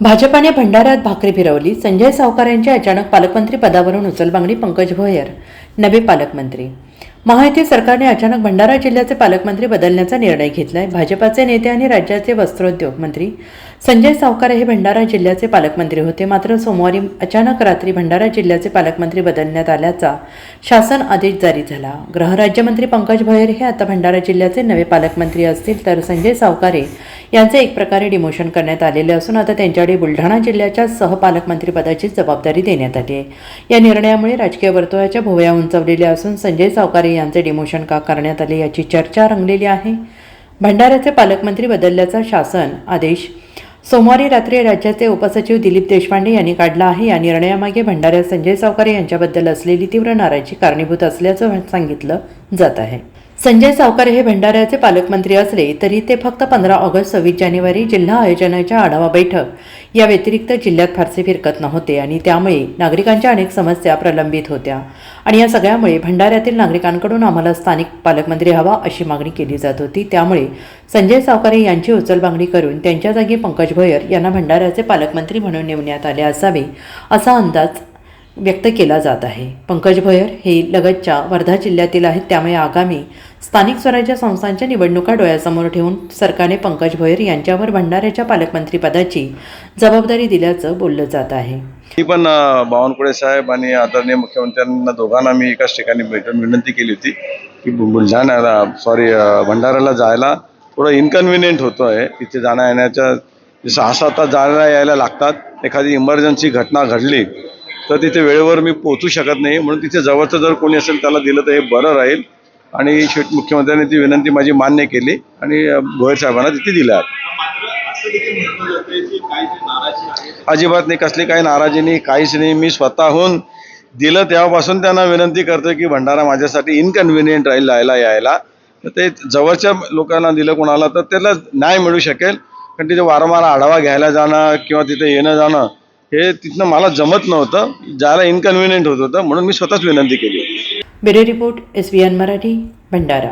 भाजपाने भंडाऱ्यात भाकरी फिरवली. संजय सावकार यांची अचानक पालकमंत्री पदावरून उचलबांगडी पंकज भोयर नवे पालकमंत्री. महायुती सरकारने अचानक भंडारा जिल्ह्याचे पालकमंत्री बदलण्याचा निर्णय घेतलाय. भाजपाचे नेते आणि राज्याचे वस्त्रोद्योग मंत्री संजय सावकार हे भंडारा जिल्ह्याचे पालकमंत्री होते. मात्र सोमवारी अचानक रात्री भंडारा जिल्ह्याचे पालकमंत्री बदलण्यात आल्याचा शासन आदेश जारी झाला. गृहराज्यमंत्री पंकज भोयर हे आता भंडारा जिल्ह्याचे नवे पालकमंत्री असतील तर संजय सावकारे यांचे एक प्रकारे डिमोशन करण्यात आलेले असून आता त्यांच्याकडे बुलढाणा जिल्ह्याच्या सहपालकमंत्रीपदाची जबाबदारी देण्यात आली आहे. या निर्णयामुळे राजकीय वर्तुळाच्या भोवया उंचावलेल्या असून संजय सावकारे यांचे डिमोशन का करण्यात आले याची चर्चा रंगलेली आहे. भंडाऱ्याचे पालकमंत्री बदलल्याचा शासन आदेश सोमवारी रात्री राज्याचे उपसचिव दिलीप देशपांडे यांनी काढला आहे. या निर्णयामागे भंडाऱ्यात संजय सावकारे यांच्याबद्दल असलेली तीव्र नाराजी कारणीभूत असल्याचं सांगितलं जात आहे. संजय सावकार हे भंडाऱ्याचे पालकमंत्री असले तरी ते फक्त पंधरा ऑगस्ट सव्वीस जानेवारी जिल्हा आयोजनाच्या आढावा बैठक या व्यतिरिक्त जिल्ह्यात फारसे फिरकत नव्हते आणि त्यामुळे नागरिकांच्या अनेक समस्या प्रलंबित होत्या. आणि या सगळ्यामुळे भंडाऱ्यातील नागरिकांकडून आम्हाला स्थानिक पालकमंत्री हवा अशी मागणी केली जात होती. त्यामुळे संजय सावकारे यांची उचलबांगडी करून त्यांच्या जागी पंकज भोयर यांना भंडाऱ्याचे पालकमंत्री म्हणून नेमण्यात आले असावे असा अंदाज व्यक्त केला जात आहे. पंकज भोयर हे लगतच्या वर्धा जिल्ह्यातील आहेत. त्यामुळे आगामी स्थानिक स्वराज्य संस्थांच्या निवडणुका डोळ्यासमोर ठेवून सरकारने पंकज भोयर यांच्यावर भंडाऱ्याच्या पालकमंत्रीपदाची जबाबदारी दिल्याचं बोललं जात आहे. मी पण बावनकुळे साहेब आणि आदरणीय मुख्यमंत्र्यांना दोघांना मी एकाच ठिकाणी भेटून विनंती केली होती की बुलढाण्याला सॉरी भंडाऱ्याला जायला थोडं इनकन्व्हिनियंट होतो आहे तिथे जाण्या येण्याच्या सहा सात तास जायला यायला लागतात. एखादी इमर्जन्सी घटना घडली तर तिथे वेळेवर मी पोहोचू शकत नाही. म्हणून तिथे जवळचं जर कोणी असेल त्याला दिलं तर हे बरं राहील. आणि शेवटी मुख्यमंत्र्यांनी ती विनंती माझी मान्य केली. आणि भोयर साहेबांना तिथे दिल्या अजिबात नाही कसली काही नाराजी नाही काहीच नाही. मी स्वतःहून दिलं तेव्हापासून त्यांना विनंती करतो की भंडारा माझ्यासाठी इनकन्व्हिनियंट राहील जायला यायला. तर ते जवळच्या लोकांना दिलं कोणाला तर त्याला न्याय मिळू शकेल. कारण तिथे वारंवार आढावा घ्यायला जाणं किंवा तिथे येणं जाणं हे तिथनं मला जमत नव्हतं ज्याला इनकन्व्हिनियंट होत होतं म्हणून मी स्वतःच विनंती केली. Bureau report S B N Marathi Bhandara.